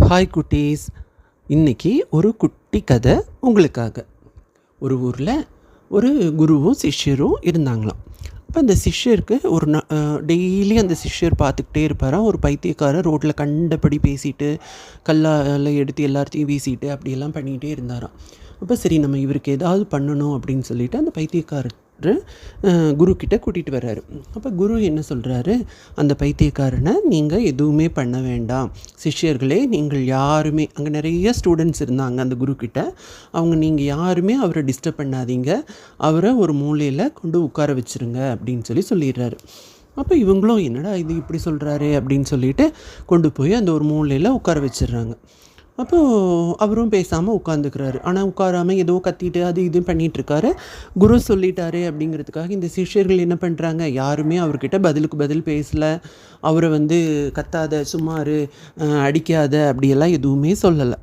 Hi குட்டீஸ். இன்றைக்கி ஒரு குட்டி கதை உங்களுக்காக. ஒரு ஊரில் ஒரு குருவும் சிஷ்யரும் இருந்தாங்களாம். அப்போ அந்த சிஷ்யருக்கு ஒரு ந டெய்லி அந்த சிஷ்யர் பார்த்துக்கிட்டே இருப்பாராம் ஒரு பைத்தியக்காரர் ரோட்டில் கண்டபடி பேசிட்டு கல்லால் எடுத்து எல்லாத்தையும் வீசிட்டு அப்படியெல்லாம் பண்ணிகிட்டே இருந்தாராம். அப்போ சரி நம்ம இவருக்கு ஏதாவது பண்ணணும் அப்படின்னு சொல்லிட்டு அந்த பைத்தியக்காரர் அஹ், குரு கிட்ட கூட்டிகிட்டு வர்றாரு. அப்போ குரு என்ன சொல்கிறாரு அந்த பைத்தியக்காரனை நீங்கள் எதுவுமே பண்ண வேண்டாம். சிஷ்யர்களே நீங்கள் யாருமே அங்கே நிறைய ஸ்டூடெண்ட்ஸ் இருந்தாங்க அந்த குரு கிட்ட அவங்க நீங்கள் யாருமே அவரை டிஸ்டர்ப் பண்ணாதீங்க. அவரை ஒரு மூலையில் கொண்டு உட்கார வச்சிருங்க அப்படின்னு சொல்லி சொல்லிடுறாரு. அப்போ இவங்களும் என்னடா இது இப்படி சொல்கிறாரு அப்படின்னு சொல்லிட்டு கொண்டு போய் அந்த ஒரு மூலையில் உட்கார வச்சிடுறாங்க. அப்போது அவரும் பேசாமல் உட்காந்துக்கிறாரு ஆனால் உட்காராமல் ஏதோ கத்திட்டு அது இது பண்ணிகிட்ருக்காரு குரு சொல்லிட்டாரு அப்படிங்கிறதுக்காக இந்த சிஷ்யர்கள் என்ன பண்ணுறாங்க யாருமே அவர்கிட்ட பதிலுக்கு பதில் பேசல. அவரை வந்து கத்தாத சும்மாரு அடிக்காத அப்படியெல்லாம் எதுவுமே சொல்லலை.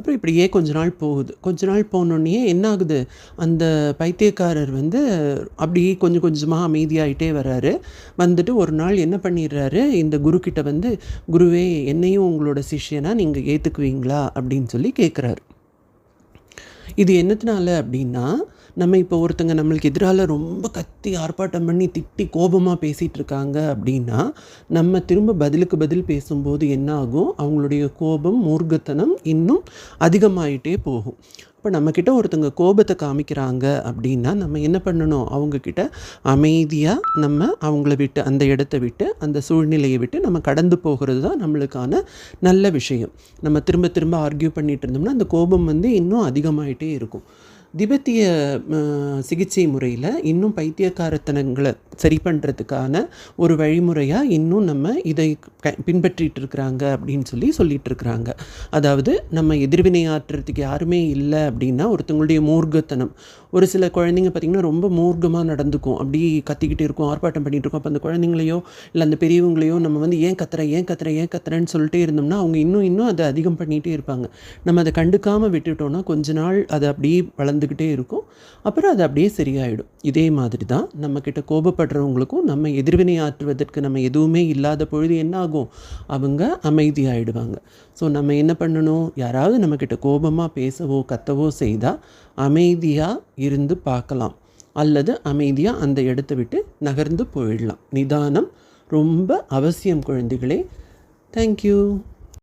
அப்புறம் இப்படியே கொஞ்ச நாள் போகுது. கொஞ்ச நாள் போனோடனே என்ன ஆகுது அந்த பைத்தியக்காரர் வந்து அப்படியே கொஞ்சம் கொஞ்சமாக அமைதியாயிட்டே வர்றாரு வந்துட்டு ஒரு நாள் என்ன பண்ணிடுறாரு? இந்த குரு கிட்ட வந்து குருவே என்னையும் உங்களோட சிஷ்யனா நீங்கள் ஏற்றுக்குவீங்களா அப்படின்னு சொல்லி கேட்குறாரு இது என்னத்தினால அப்படின்னா நம்ம இப்போ ஒருத்தங்க நம்மளுக்கு எதிரால் ரொம்ப கத்தி ஆர்ப்பாட்டம் பண்ணி திட்டி கோபமாக பேசிகிட்டு இருக்காங்க அப்படின்னா நம்ம திரும்ப பதிலுக்கு பதில் பேசும்போது என்ன ஆகும் அவங்களுடைய கோபம் மூர்க்கத்தனம் இன்னும் அதிகமாயிட்டே போகும். இப்போ நம்மக்கிட்ட ஒருத்தங்க கோபத்தை காமிக்கிறாங்க அப்படின்னா நம்ம என்ன பண்ணணும்? அவங்கக்கிட்ட அமைதியாக நம்ம அவங்கள விட்டு அந்த இடத்த விட்டு அந்த சூழ்நிலையை விட்டு நம்ம கடந்து போகிறது தான் நம்மளுக்கான நல்ல விஷயம். நம்ம திரும்ப திரும்ப ஆர்கியூ பண்ணிகிட்டு இருந்தோம்னா அந்த கோபம் வந்து இன்னும் அதிகமாயிட்டே இருக்கும். திபெத்திய சிகிச்சை முறையில் இன்னும் பைத்தியக்காரத்தனங்களை சரி பண்ணுறதுக்கான ஒரு வழிமுறையாக இன்னும் நம்ம இதை க பின்பற்றிட்டு இருக்கிறாங்க அப்படின்னு சொல்லி சொல்லிட்டு இருக்கிறாங்க அதாவது நம்ம எதிர்வினை ஆற்றுறதுக்கு யாருமே இல்லை அப்படின்னா ஒருத்தவங்களுடைய மூர்க்கத்தனம். ஒரு சில குழந்தைங்க பார்த்திங்கன்னா ரொம்ப மூர்க்கமாக நடந்துக்கும். அப்படி கத்திக்கிட்டு இருக்கும் ஆர்ப்பாட்டம் பண்ணிட்டு இருக்கும். அப்போ அந்த குழந்தைங்களையோ இல்லை அந்த பெரியவங்களையோ நம்ம வந்து ஏன் கத்துற ஏன் கத்துற ஏன் கத்துறேன்னு சொல்லிட்டே இருந்தோம்னா அவங்க இன்னும் இன்னும் அதை அதிகம் பண்ணிகிட்டே இருப்பாங்க. நம்ம அதை கண்டுக்காமல் விட்டுட்டோம்னா கொஞ்ச நாள் அது அப்படியே வளர்ந்துக்கிட்டே இருக்கும். அப்புறம் அது அப்படியே சரியாயிடும். இதே மாதிரி தான் நம்மக்கிட்ட கோபப்படுறவங்களுக்கும் நம்ம எதிர்வினை ஆற்றுவதற்கு நம்ம எதுவுமே இல்லாத பொழுது என்ன ஆகும் அவங்க அமைதியாயிடுவாங்க. ஸோ நம்ம என்ன பண்ணணும்? யாராவது நம்மக்கிட்ட கோபமாக பேசவோ கத்தவோ செய்தால் அமைதியாக இருந்து பார்க்கலாம். அல்லது அமைதியாக அந்த இடத்த விட்டு நகர்ந்து போயிடலாம். நிதானம் ரொம்ப அவசியம் குழந்தைகளே. தேங்க்யூ